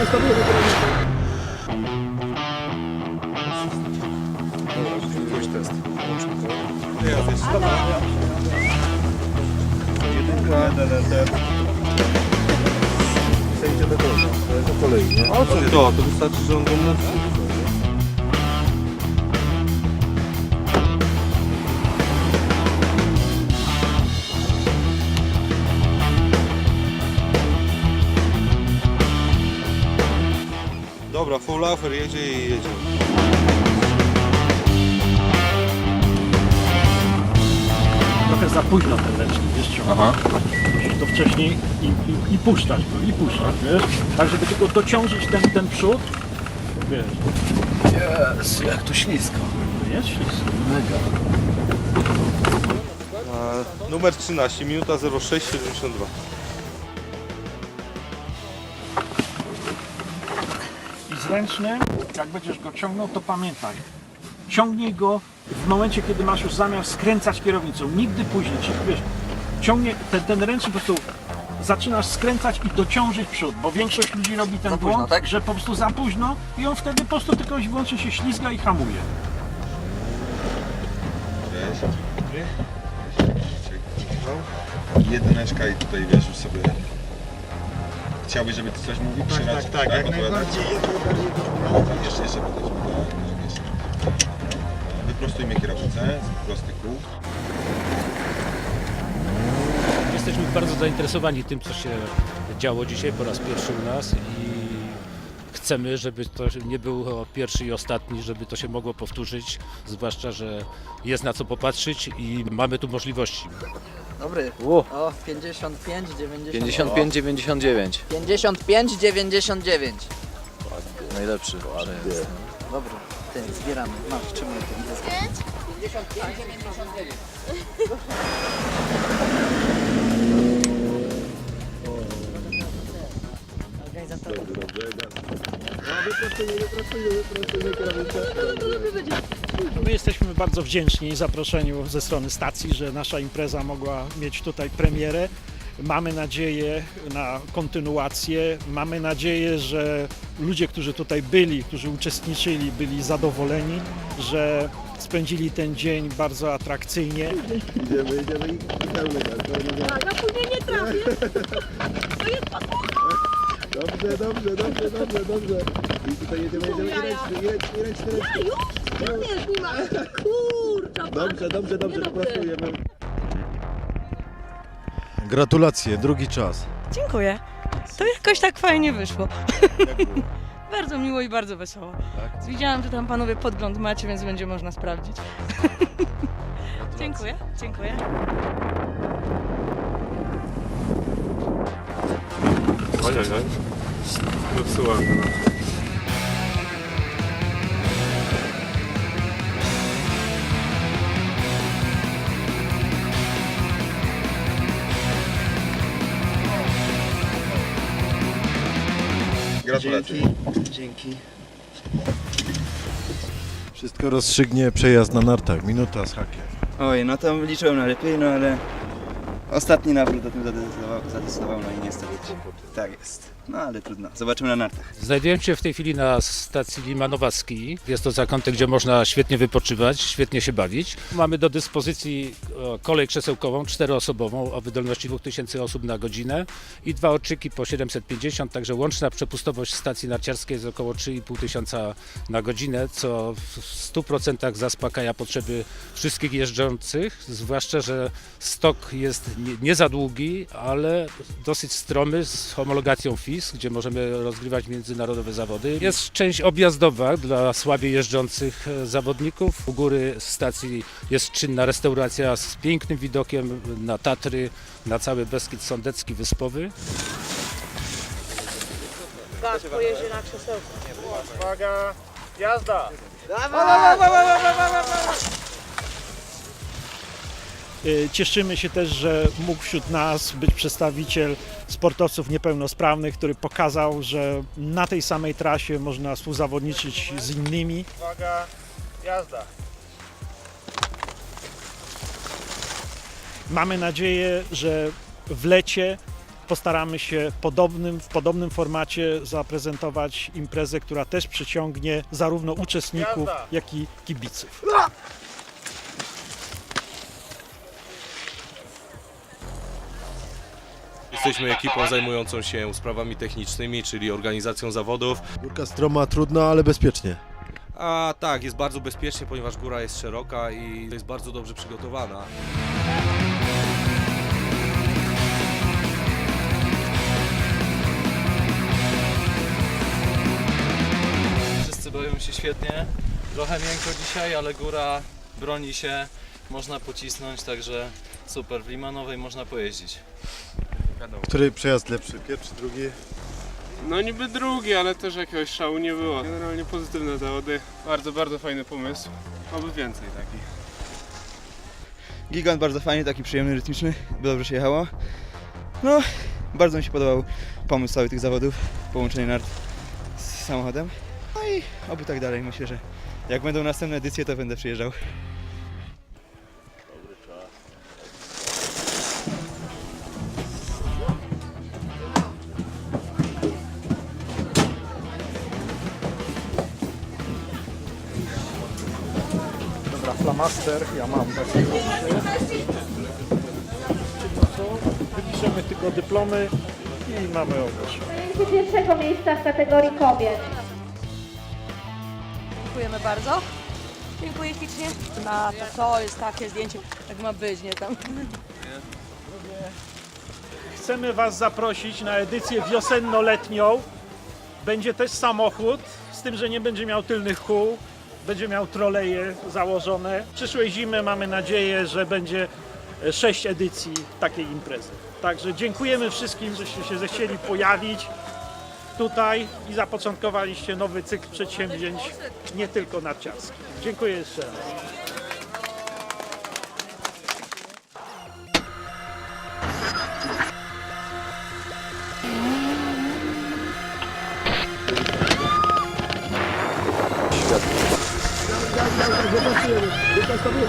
Jakiś test. Jedynka, DNT. Przejdzie do końca, to jest po kolei, nie? A co to? To wystarczy, że on go Dobra, full lafer jedzie i jedzie. Trochę za późno ten lecznik, wiesz co? Musisz to wcześniej i, i, i puszczać go, i puszczać, wiesz? Tak, żeby tylko dociążyć ten, ten przód, wiesz. Jest, jak to ślisko. No Jest ślisko. No mega. Numer 13, minuta 06, 72. ręczny, jak będziesz go ciągnął, to pamiętaj, ciągnij go w momencie, kiedy masz już zamiar skręcać kierownicą, nigdy później, czyli wiesz, ciągnie ten, ten ręczny po prostu zaczynasz skręcać i dociążyć przód, bo większość ludzi robi ten błąd, tak? że po prostu za późno i on wtedy po prostu tylko i wyłącznie się ślizga i hamuje. Jedyneczka i tutaj wiesz już sobie Chciałbyś, żeby ty coś mówił? Tak, tak, tak, jak najbardziej. Jeszcze, jeszcze podejdziemy do jeszcze. Wyprostujmy kierownicę z prostych kół. Jesteśmy bardzo zainteresowani tym, co się działo dzisiaj po raz pierwszy u nas i chcemy, żeby to nie był pierwszy i ostatni, żeby to się mogło powtórzyć, zwłaszcza, że jest na co popatrzeć i mamy tu możliwości. Dobry. U. O, 55, 90. 55, 99. 55, 99. Najlepszy. Jest. Dobry. Ten, zbieramy. Masz, trzymaj to. Idę z- My jesteśmy bardzo wdzięczni zaproszeniu ze strony stacji, że nasza impreza mogła mieć tutaj premierę. Mamy nadzieję na kontynuację. Mamy nadzieję, że ludzie, którzy tutaj byli, którzy uczestniczyli, byli zadowoleni, że spędzili ten dzień bardzo atrakcyjnie. Idziemy, idziemy i pełny gaz. A ja później nie trafię. To jest. Dobrze, dobrze, dobrze, dobrze, dobrze. I tutaj jedziemy, jedziemy i ręczny, i ręczny, i ręczny, Ja już? Nie, nie ma. Kurczę. Dobrze, dobrze, dobrze, dobre. pracujemy. Gratulacje, drugi czas. Dziękuję. To jakoś tak fajnie wyszło. bardzo miło i bardzo wesoło. Widziałam, że tam panowie podgląd macie, więc będzie można sprawdzić. dziękuję, dziękuję. Oj, oj, oj. Zepsułem. Gratulacje. Dzięki. Wszystko rozstrzygnie przejazd na nartach, minuta z hakiem. Oj, no to liczyłem na lepiej, no ale ostatni nawrót o tym zadecydował, zadecydował, no i niestety tak jest. No ale trudno, zobaczymy na nartach. Znajdujemy się w tej chwili na stacji Limanowa Ski. Jest to zakątek, gdzie można świetnie wypoczywać, świetnie się bawić. Mamy do dyspozycji e, kolej krzesełkową czteroosobową o wydolności 2000 osób na godzinę i dwa oczyki po 750, także łączna przepustowość stacji narciarskiej jest około 3,5 tysiąca na godzinę, co w 100% zaspokaja potrzeby wszystkich jeżdżących, zwłaszcza, że stok jest nie, nie za długi, ale dosyć stromy z homologacją FIS, gdzie możemy rozgrywać międzynarodowe zawody. Jest część objazdowa dla słabiej jeżdżących e, zawodników. U góry stacji jest czynna restauracja z pięknym widokiem na Tatry, na cały Beskid Sądecki Wyspowy. Gaz pojedzie na krzesełku. Y, Cieszymy się też, że mógł wśród nas być przedstawiciel sportowców niepełnosprawnych, który pokazał, że na tej samej trasie można współzawodniczyć z innymi. Mamy nadzieję, że w lecie postaramy się podobnym, w podobnym formacie zaprezentować imprezę, która też przyciągnie zarówno uczestników, jak i kibiców. Jesteśmy ekipą zajmującą się sprawami technicznymi, czyli organizacją zawodów. Górka stroma, trudna, ale bezpiecznie. A tak, jest bardzo bezpiecznie, ponieważ góra jest szeroka i jest bardzo dobrze przygotowana. Wszyscy bawią się świetnie. Trochę miękko dzisiaj, ale góra broni się. Można pocisnąć, także super. W Limanowej można pojeździć. Który przejazd lepszy? Pierwszy, drugi? No niby drugi, ale też jakiegoś szału nie było. Generalnie pozytywne zawody. Bardzo, bardzo fajny pomysł. Oby więcej takich. Gigant bardzo fajny, taki przyjemny, rytmiczny, dobrze się jechało. No, bardzo mi się podobał pomysł całych tych zawodów, połączenie nart z samochodem. No i oby tak dalej, myślę, że jak będą następne edycje, to będę przyjeżdżał. Flamaster, ja mam taki. Co? Wypiszemy tylko dyplomy i mamy ogłoszenie. Zajęcie pierwszego miejsca w kategorii kobiet. Dziękujemy bardzo. Dziękuję ślicznie. Na to, to jest takie zdjęcie, jak ma być, nie tam. Chcemy Was zaprosić na edycję wiosenno-letnią. Będzie też samochód, z tym, że nie będzie miał tylnych kół. Będzie miał troleje założone. Przyszłej zimy mamy nadzieję, że będzie e, sześć edycji takiej imprezy. Także dziękujemy wszystkim, żeście się zechcieli pojawić tutaj i zapoczątkowaliście nowy cykl przedsięwzięć, nie tylko narciarskich. Dziękuję jeszcze raz. Лукасові